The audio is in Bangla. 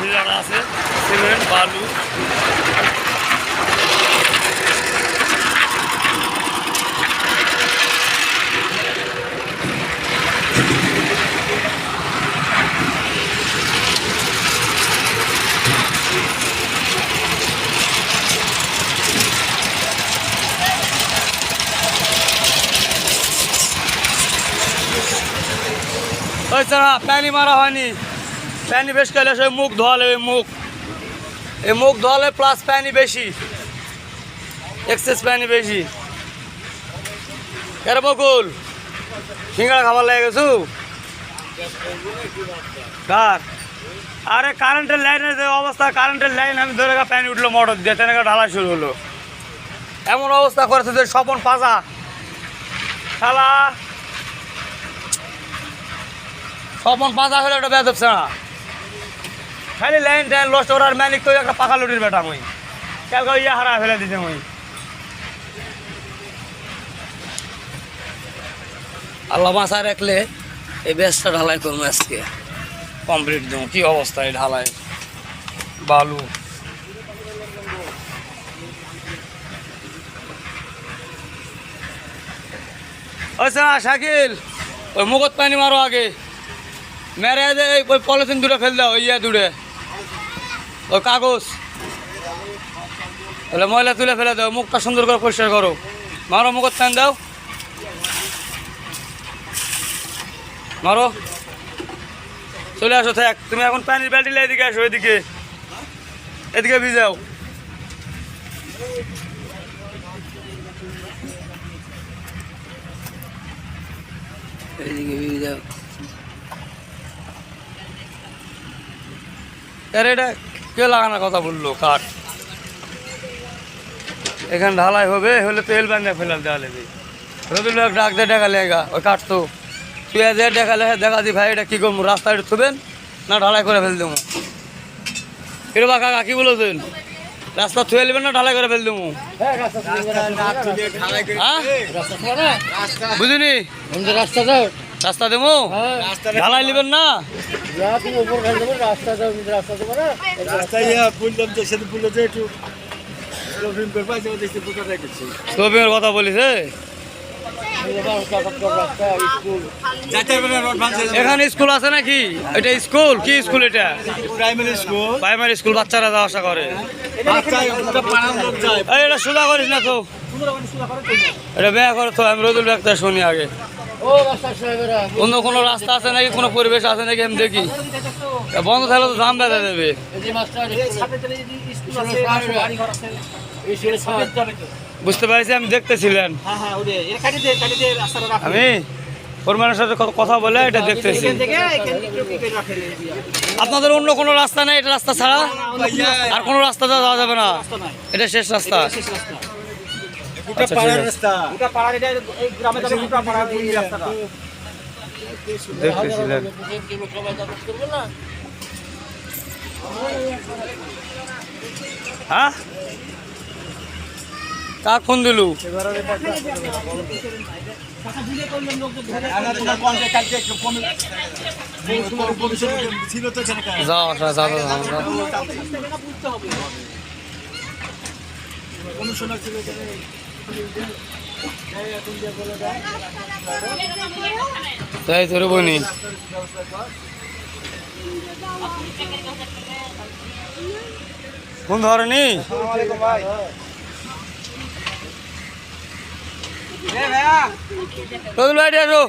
ভিজানো আছে। সিমেন্ট বালু। ওই ছাড়া প্যানি মারা হয়নি। প্যানি বেশ খেলে সে মুখ ধোয়ালে ওই মুখ। এই মুখ ধোয়ালে প্লাস প্যানি বেশি। এক্সেস প্যানি বেশি। এর বকুল, সিঙ্গাড়া খাবার লেগে গেছু? আরে কারেন্টের লাইনের যে অবস্থা কারেন্টের লাইন আমি ধরে প্যানি উঠল মোটর দিয়ে। তেনেকা ঢালা শুরু হলো। এমন অবস্থা করেছে যে স্বপন পাজা। শালা। স্বপন পাজা হলে ওটা বেদ না খালি লাইন টাইন লস্ট করার ম্যানিক তো একটা পাকা লুটির বেটা মই। কালকে ইয়ে হারা ফেলে দিতে মই। আল্লাহ মাসা রাখলে এই ব্যাসটা ঢালাই করব আজকে। কমপ্লিট দেবো। কী অবস্থা এই ঢালাই? বালু। আচ্ছা শাকিল ওই মুগত পানি মারো আগে। মেরে ওই পলিথিন দূরে ফেল দাও ইয়ে দূরে ওই কাগজ। তাহলে ময়লা তুলে ফেলে দাও, মুখটা সুন্দর করে পরিষ্কার করো। মারো মুখত পানি দাও। মারো। চলে আসো, থাক। তুমি এখন পানির বালতি এদিকে আসো, এদিকে। এদিকে ভিজাও। এদিকে ভিজাও। এটা কে লাগানোর কথা বলল? কাঠ এখানে ঢালাই হবে হলে তেল বান্ধে ফেলাল দেওয়া লেবে রবিল ডাক দিয়ে দেখা লেগা ওই কাঠ তো। তুই যে দেখালে দেখা দি ভাই এটা কী করব রাস্তায় থুবেন? না ঢালাই করে ফেল দেবো। এর বা কাকা কি বলেছেন? রাস্তা থুয়ে নেবেন না ঢালাই করে ফেল দেবো? হ্যাঁ? বুঝিনি? রাস্তা দেবো? ঢালাই নেবেন না? যা তুমি উপর ফেল দেবো রাস্তা দাও রাস্তা দেবো না। রাস্তায় ইয়া বললাম যে সেদিন বলল যে একটু কথা রোড ভাঙছে এখানে স্কুল আছে নাকি? এটা স্কুল? কি স্কুল এটা? প্রাইমারি স্কুল প্রাইমারি স্কুল বাচ্চারা যাওয়া আসা করে। এটা সোজা করিস না তো এটা ব্যয় করে তো আমি রোদুল ব্যাগটা শুনি আগে। অন্য কোনো রাস্তা আছে নাকি? কোনো পরিবেশ আছে নাকি? আমি দেখি। বন্ধ থাকলে তো দাম বেঁধে দেবে। বুঝতে পারছি, আমি দেখতেছিলেন। আমি? ফোরম্যানের সাথে কথা বলে, এটা দেখতেছি। আপনাদের অন্য কোনো রাস্তা নেই? এটা রাস্তা ছাড়া? আর কোনো রাস্তাতে যাওয়া যাবে না। এটা শেষ রাস্তা। ওটা পাড়ার রাস্তা। দেখতেছিলেন করব না হ্যাঁ কাক ফোন দিলু আমরা তোমার কনকে কালকে একটু ফোন যাও যাও যাও, যাও, ছিল তাই ধরে বনি। কোন ধরনি রবিল ভাই আসো